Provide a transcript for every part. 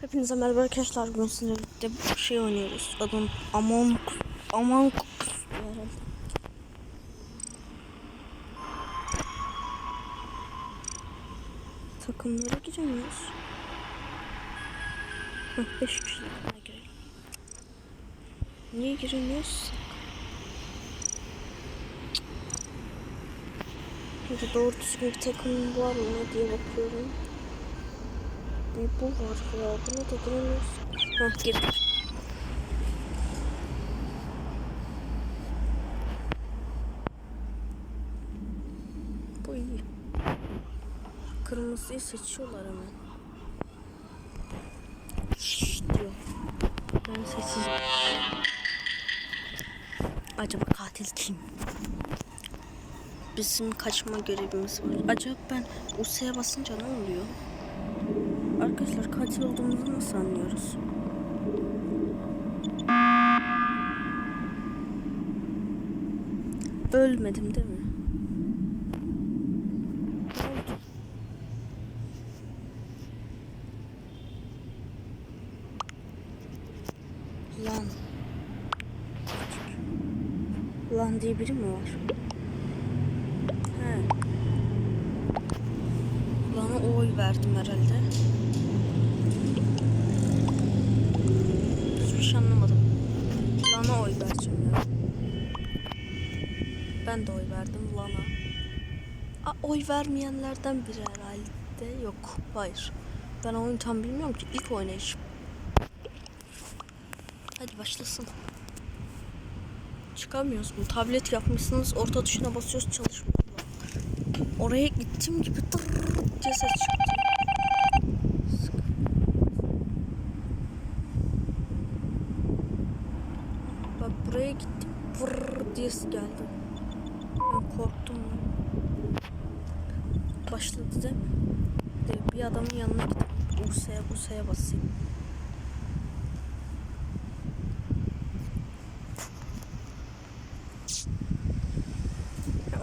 Hepinize merhaba arkadaşlar. Bugün sizinle birlikte bir şey oynuyoruz. Adım Us herhalde. Takımlara giremiyoruz. Heh, 5 kişilik buna girelim. Niye giremiyoruz? Şimdi doğru düzgün bir takım var mı diye bakıyorum. Bu var ya. Buna da giremiyoruz. Heh girdik. Bu iyi. Kırmızıyı seçiyorlar hemen. Şşş diyor. Ben seçeceğim. Acaba katil kim? Bizim kaçma görevimiz var. Acaba ben US'ye basınca ne oluyor? Arkadaşlar katil olduğumuzu nasıl anlıyoruz? Ölmedim değil mi? Lan. Lan diye biri mi var? He. Lan'a oy verdim herhalde. Hiçbir şey anlamadım. Lan'a oy vereceğim ya. Ben de oy verdim Lan'a. Aa, oy vermeyenlerden biri herhalde. Yok. Hayır. Ben oyunu tam bilmiyorum ki. İlk oynayışım. Hadi başlasın. Çıkamıyoruz mu? Tablet yapmışsınız. Orta tuşuna basıyoruz çalışmıyor. Oraya gittim gibi tırrrr diye ses çıktı. Sık. Bak buraya gittim. Ses geldi. Ben korktum. Başladı değil bir adamın yanına gidip Buse'ye Buse'ye basayım.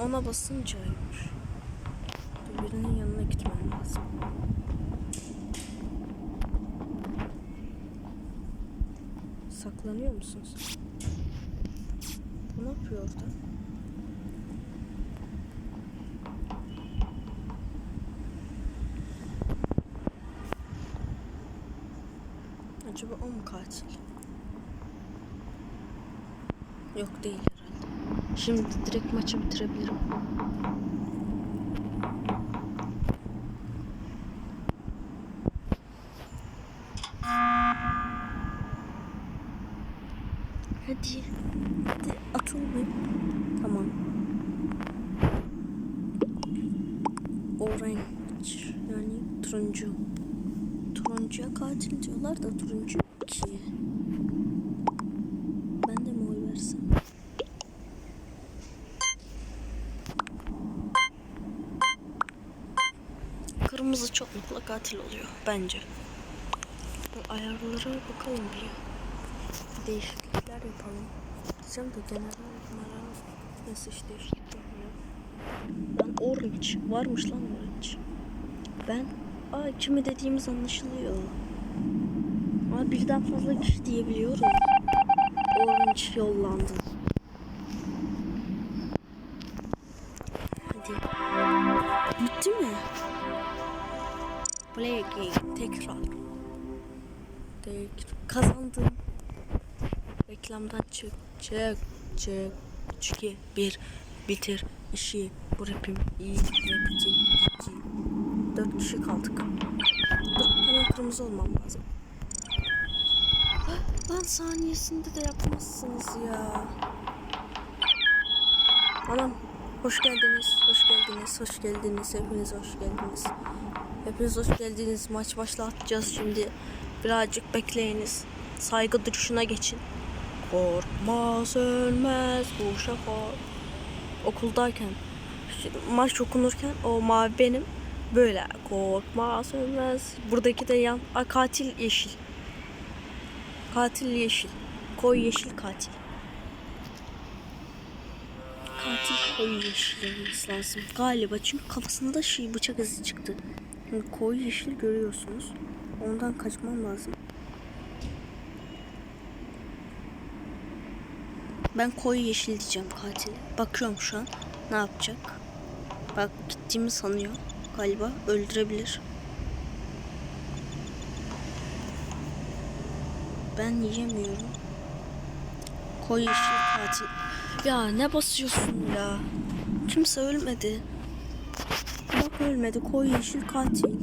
Ona basıncaymış. Birinin yanına gitmem lazım. Saklanıyor musunuz? Yapıyor orada? Acaba o mu katil? Yok değil herhalde. Şimdi direkt maçı bitirebilirim. Hadi. Hadi atılmayın. Tamam. Orange. Yani turuncu. Turuncuya katil diyorlar da turuncu ki. Ben de mi oy versem? Kırmızı çoklukla katil oluyor bence. Ayarlara bakalım bir. Değişiklikler yapalım. Diyeceğim de general general nasıl iş değişiklik yapıyor. Ben orange varmış lan. Ben aa kimi dediğimiz anlaşılıyor. Ama birden fazla kişi diyebiliyorum. Orange yollandı. Hadi. Bitti mi? Play game tekrar. Tekrar. Kazandım. Reklamdan çık çık çık. Çünkü bir bitir işi bu rapim iyi rapçi ciddi. Dört kişi kaldık. Dur hemen kırmızı olmam lazım. Lan saniyesinde de yapmazsınız ya. Anam hoş geldiniz, hoş geldiniz, hoş geldiniz, hepiniz hoş geldiniz. Hepiniz hoş geldiniz. Maç başlatacağız şimdi. Birazcık bekleyiniz. Saygı duruşuna geçin. Korkmaz ölmez bu şafak. Okuldayken, maç okunurken o mavi benim. Böyle korkmaz ölmez. Buradaki de yan Aa, katil yeşil. Katil yeşil. Koy yeşil katil. Katil koyu yeşil olması lazım. Galiba çünkü kafasında şey bıçak izi çıktı. Şimdi koyu yeşil görüyorsunuz. Ondan kaçmam lazım. Ben koyu yeşil diyeceğim katile. Bakıyorum şu an. Ne yapacak? Bak gittiğimi sanıyor. Galiba öldürebilir. Ben yiyemiyorum. Koyu yeşil katil. Ya ne basıyorsun ya? Kimse ölmedi. Bak ölmedi. Koyu yeşil katil.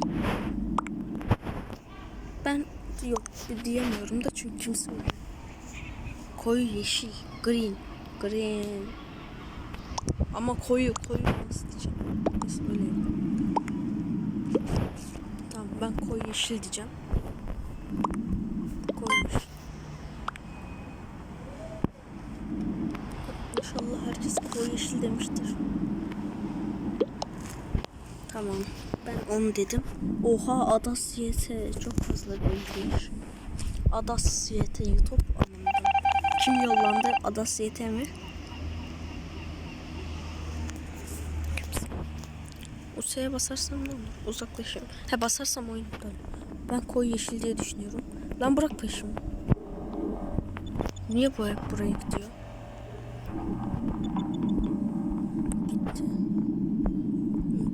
Ben yok diyemiyorum da çünkü kimse ölmedi. Koyu yeşil. Green. Green. Ama koyu koyu nasıl diyeceğim? Nasıl öyle yapayım? Tamam ben koyu yeşil diyeceğim. Yeşil. İnşallah herkes koyu yeşil demiştir. Tamam. Ben onu dedim. Oha Adas YT çok fazla bilgiler. Adas YT YouTube anlamında. Kim yollandı? Adas YT mi? Usa'ya basarsam ne olur? Uzaklaşırım. He basarsam oyun iptal. Ben koyu yeşil diye düşünüyorum. Lan bırak peşimi. Niye bu hep buraya gidiyor? Gitti.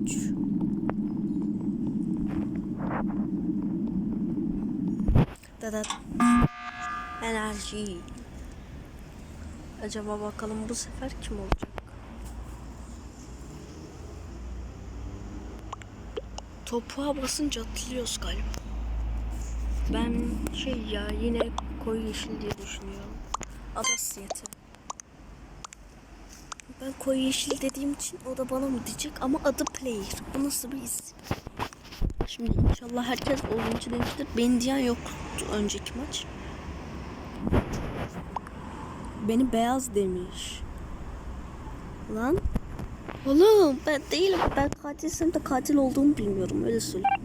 Üç. Dadat. Enerji. Acaba bakalım bu sefer kim olacak? Topuğa basınca atılıyoruz galiba. Ben şey ya yine koyu yeşil diye düşünüyorum. Adasiyeti. Ben koyu yeşil dediğim için o da bana mı diyecek ama adı player. Bu nasıl bir isim? Şimdi inşallah herkes oyuncu demiştir. Beni diyen yoktu önceki maç. Beni beyaz demiş. Lan. Oğlum ben değilim. Ben katilsem de katil olduğumu bilmiyorum. Öyle söyleyeyim.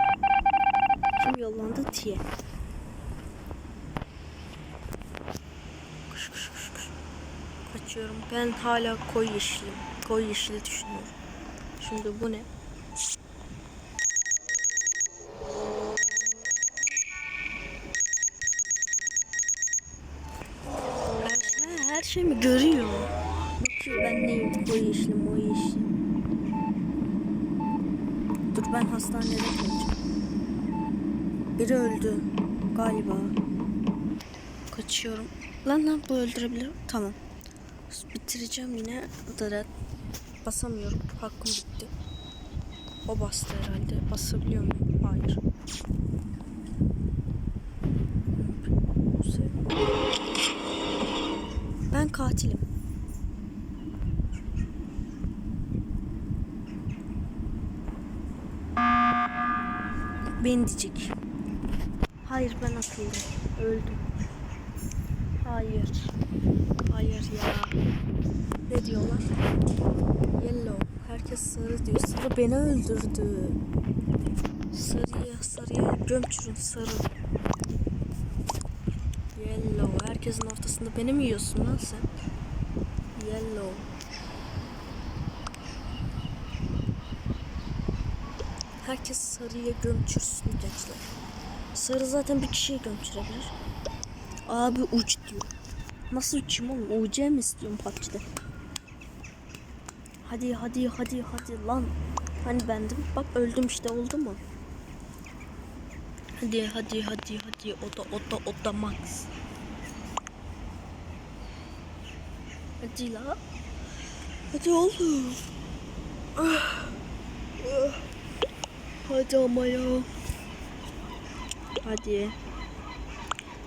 Kim yollandı? Tiye. Kuş kuş kuş kuş. Kaçıyorum. Ben hala koyu yeşilim. Koyu yeşili düşünüyorum. Şimdi bu ne? Her, he, her şeyimi görüyor. Koyu yeşilim, o yeşilim. Dur ben hastanede kalacağım. Biri öldü galiba. Kaçıyorum. Lan lan bu öldürebilir. Tamam. Bitireceğim yine. Dırat. Basamıyorum. Hakkım bitti. O bastı herhalde. Basabiliyor muyum? Hayır. Ben katilim. Beni diyecek. Hayır ben atıldım. Öldüm. Hayır. Hayır ya. Ne diyorlar? Yellow. Herkes sarı diyor. Sarı beni öldürdü. Sarıya sarıya gömçürün sarı. Yellow. Herkesin ortasında beni mi yiyorsun lan sen? Yellow. Herkes sarıya gömçürsün gençler. Sarı zaten bir kişiye gömçürebilir. Abi uç diyor. Nasıl uçayım oğlum? UC mi istiyorum PUBG'de? Hadi hadi hadi hadi lan. Hani bendim. Bak öldüm işte oldu mu? Hadi hadi hadi hadi o da o da o da max. Hadi la. Hadi oğlum. Ah. Ah. Hadi ama ya. Hadi.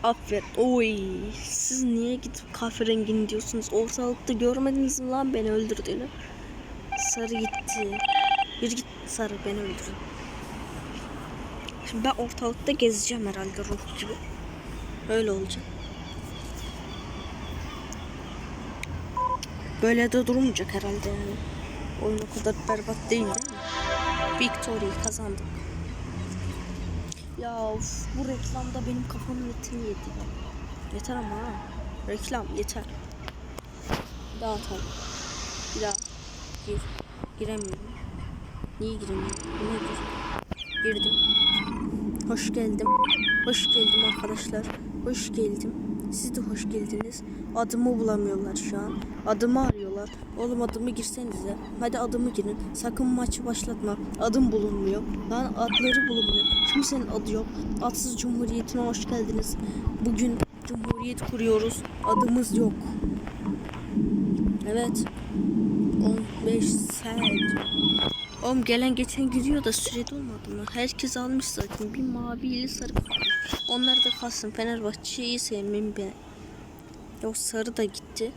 Aferin. Oy. Siz niye gidip kahverengini diyorsunuz? Ortalıkta görmediniz mi lan beni öldürdüğünü? Sarı gitti. Bir git sarı beni öldürdü. Şimdi ben ortalıkta gezeceğim herhalde ruh gibi. Öyle olacak. Böyle de durmayacak herhalde yani. Oyun o kadar berbat değil değil mi? Victory kazandık. Ya of, bu reklamda benim kafamın etini yedi. Yeter ama ha. Reklam yeter. Daha atalım. Bir daha. Gir. Giremiyorum. Niye giremiyorum? Niye gir? Girdim. Hoş geldim. Hoş geldim arkadaşlar. Hoş geldim. Siz de hoş geldiniz. Adımı bulamıyorlar şu an. Adımı arıyorlar. Oğlum adımı girsenize. Hadi adımı girin. Sakın maçı başlatma. Adım bulunmuyor. Lan adları bulunmuyor. Kimsenin adı yok. Adsız Cumhuriyeti'ne hoş geldiniz. Bugün Cumhuriyet kuruyoruz. Adımız yok. Evet. 15 saat. Oğlum gelen geçen giriyor da sürede olmadı mı? Herkes almış zaten. Bir mavi ile sarı. Onlar da kalsın. Fenerbahçe'yi sevmem ben. Yok sarı da gitti.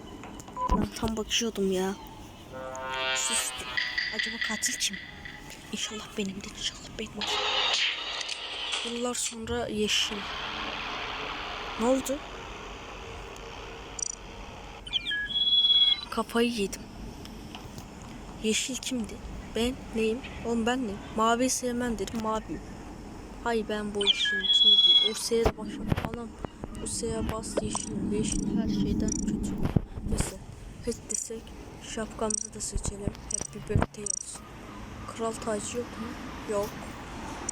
Ben tam bakıyordum ya. Sustum. Acaba katil kim? İnşallah benimdir. İnşallah benim. Yıllar sonra yeşil. Ne oldu? Kafayı yedim. Yeşil kimdi? Ben neyim? Oğlum ben neyim? Mavi sevmem dedim mavi. Hay ben bu işin içine değil. O S'ye başım. Anam. O S'ye bas yeşil. Yeşil her şeyden kötü. Hiç desek şapkamızı da seçelim. Happy birthday olsun. Kral tacı yok mu? Yok.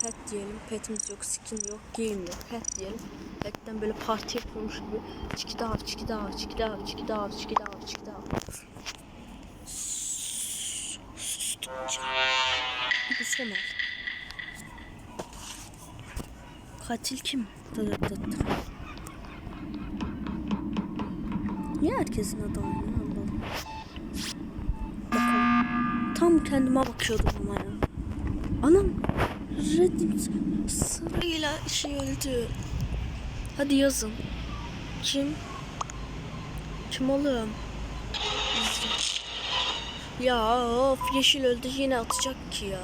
Pet diyelim. Petimiz yok. Skin yok. Game yok. Pet diyelim. Pet'ten böyle parti yapıyormuş gibi. Çiki daha, çiki daha, çiki daha, çiki daha, çiki daha, çiki son al. Katil kim? Dır dır dır. Niye herkesin adı aynı? Tam kendime bakıyordum ama ya. Anam. Reddit sarıyla şey öldü. Hadi yazın. Kim? Kim oğlum? Ya of yeşil öldü yine atacak ki ya.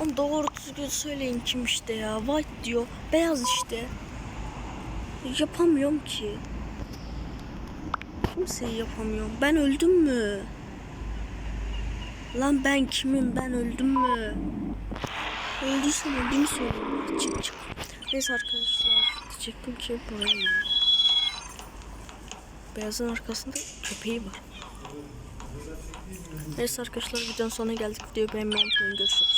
Oğlum doğru düzgün söyleyin kim işte ya. White diyor. Beyaz işte. Yapamıyorum ki. Kimseyi yapamıyorum. Ben öldüm mü? Lan ben kimim? Ben öldüm mü? Öldüysem öldüğümü söyleyeyim. Çık çık. Neyse arkadaşlar. Diyecektim ki buraya. Beyazın arkasında köpeği var. Neyse arkadaşlar videonun sonuna geldik. Videoyu beğenmeyi unutmayın. Görüşürüz.